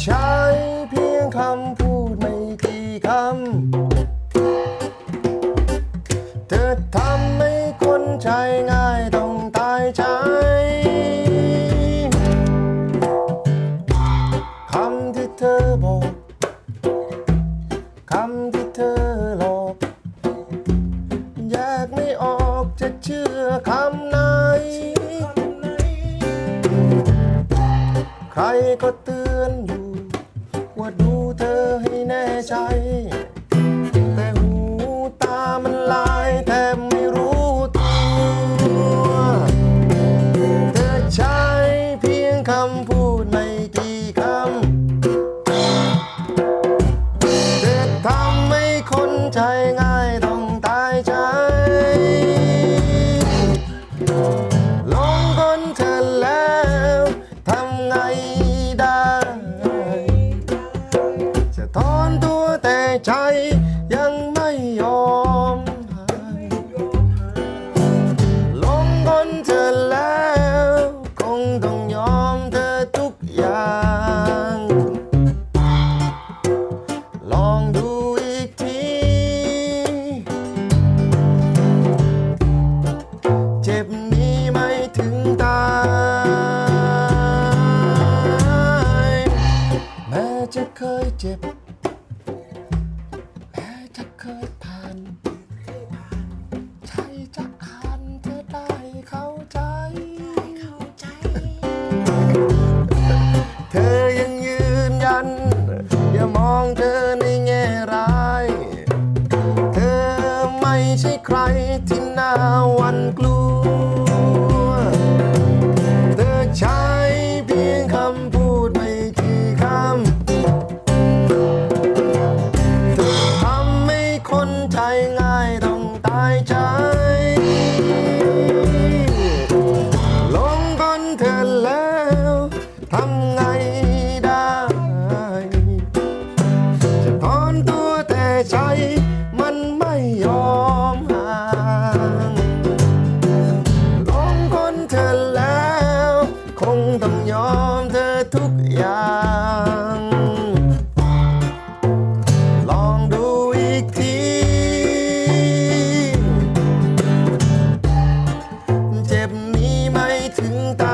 ใช่เพียงคำพูดไม่กี่คำ เธอทำให้คนใจง่ายต้องตายใจคำที่เธอบอกคำที่เธอหลอกแยกไม่ออกจะเชื่อคำไหนใครก็เตือนอยู่ วดดูเธอให้แน่ใจ ใจยังไม่ยอมหายลงคนเธอแล้ว คงต้องยอมเธอทุกอย่าง ลองดูอีกที เจ็บนี้ไม่ถึงตาย แม้จะเคยเจ็บ จะอ่านเธอได้เข้าใจ เธอยังยืนยัน อย่ามองเธอในแง่ร้าย เธอไม่ใช่ใครที่น่าหวัน ยอมเธอทุกอย่าง ลองดูอีกที เจ็บนี้ไม่ถึงตา